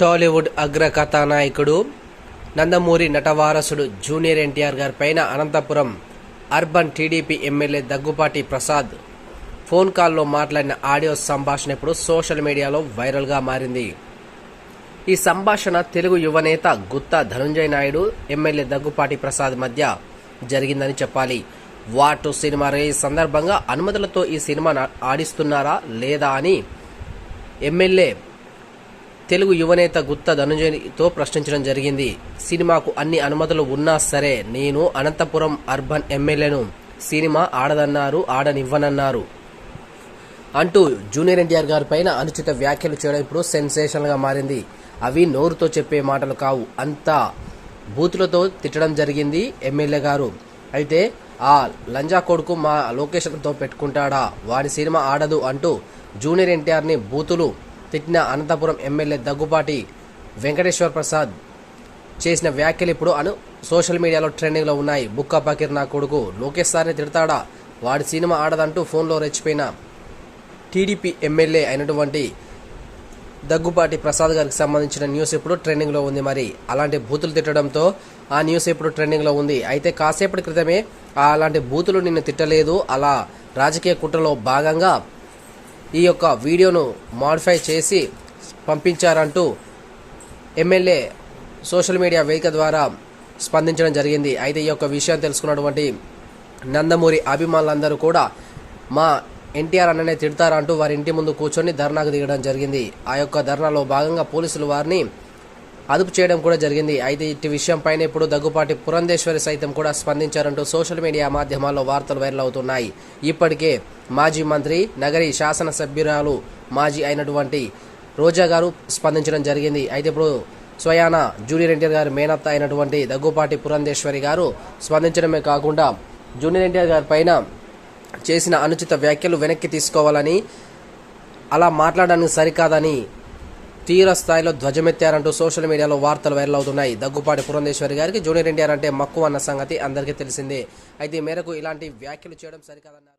టాలీవుడ్ అగ్ర కథానాయకుడు నందమూరి నటవారసుడు జూనియర్ ఎన్టీఆర్ గారి పైన Anantapur urban TDP MLA Daggupati Prasad phone కాల్లో మాట్లాడిన ఆడియో సంభాషణ ఇప్పుడు సోషల్ మీడియాలో వైరల్గా మారింది. ఈ సంభాషణ తెలుగు యువనేత గుత్తా ధనుంజయ నాయుడు ఎమ్మెల్యే దగ్గుపాటి ప్రసాద్ మధ్య జరిగిందని చెప్పాలి. వాటు సినిమా రిలీజ్ సందర్భంగా అనుమతులతో ఈ సినిమా ఆడిస్తున్నారా లేదా అని ఎమ్మెల్యే తెలుగు యువనేత గుత్త ధనుంజయతో ప్రశ్నించడం జరిగింది. సినిమాకు అన్ని అనుమతులు ఉన్నా సరే నేను అనంతపురం అర్బన్ ఎమ్మెల్యేను. సినిమా ఆడదన్నారు ఆడనివ్వనన్నారు. అంటూ జూనియర్ ఎన్టీఆర్ గారి పైన అనుచిత వ్యాఖ్యలు చేయడం ఇప్పుడు సెన్సేషనల్గా మారింది. అవి నోరుతో చెప్పే మాటలు కావు. అంతా బూతులతో తిట్టడం జరిగింది ఎమ్మెల్యే గారు. అయితే ఆ లంజా కొడుకు మా లొకేషన్తో పెట్టుకుంటాడా? వాడి సినిమా ఆడదు అంటూ జూనియర్ ఎన్టీఆర్ని బూతులు తిట్టిన అనంతపురం ఎమ్మెల్యే దగ్గుపాటి వెంకటేశ్వర ప్రసాద్ చేసిన వ్యాఖ్యలు ఇప్పుడు అను సోషల్ మీడియాలో ట్రెండింగ్లో ఉన్నాయి. బుక్క పకీర్ నా కొడుకు లోకేష్ సార్ని తిడతాడా? వాడి సినిమా ఆడదంటూ ఫోన్లో రెచ్చిపోయిన టీడీపీ ఎమ్మెల్యే అయినటువంటి దగ్గుపాటి ప్రసాద్ గారికి సంబంధించిన న్యూస్ ఇప్పుడు ట్రెండింగ్లో ఉంది మరి. అలాంటి బూతులు తిట్టడంతో ఆ న్యూస్ ఇప్పుడు ట్రెండింగ్లో ఉంది. అయితే కాసేపటి క్రితమే ఆ అలాంటి బూతులు నిన్ను తిట్టలేదు. అలా రాజకీయ కుట్రలో భాగంగా ఈ యొక్క వీడియోను మాడిఫై చేసి పంపించారంటూ ఎమ్మెల్యే సోషల్ మీడియా వేదిక ద్వారా స్పందించడం జరిగింది. అయితే ఈ యొక్క విషయం తెలుసుకున్నటువంటి నందమూరి అభిమానులందరూ కూడా మా ఎన్టీఆర్ అన్ననే తిడతారంటూ వారి ఇంటి ముందు కూర్చొని ధర్నాకు దిగడం జరిగింది. ఆ యొక్క ధర్నాలో భాగంగా పోలీసులు వారిని అదుపు చేయడం కూడా జరిగింది. అయితే ఇటు విషయం పైన ఇప్పుడు దగ్గుపాటి పురంధేశ్వరి సైతం కూడా స్పందించారంటూ సోషల్ మీడియా మాధ్యమాల్లో వార్తలు వైరల్ అవుతున్నాయి. ఇప్పటికే మాజీ మంత్రి నగరి శాసనసభ్యురాలు మాజీ అయినటువంటి రోజా గారు స్పందించడం జరిగింది. అయితే ఇప్పుడు స్వయాన జూనియర్ ఎన్టీఆర్ గారి మేనత్త అయినటువంటి దగ్గుపాటి పురంధేశ్వరి గారు స్పందించడమే కాకుండా జూనియర్ ఎన్టీఆర్ గారి పైన చేసిన అనుచిత వ్యాఖ్యలు వెనక్కి తీసుకోవాలని అలా మాట్లాడడానికి సరికాదని తీవ్ర స్థాయిలో ధ్వజమెత్తారంటూ సోషల్ మీడియాలో వార్తలు వైరల్ అవుతున్నాయి. దగ్గుపాటి పురంధేశ్వరి గారికి జూనియర్ ఎన్టీఆర్ అంటే మక్కువ అన్న సంగతి అందరికీ తెలిసిందే. అయితే ఈ మేరకు ఇలాంటి వ్యాఖ్యలు చేయడం సరికాదన్నారు.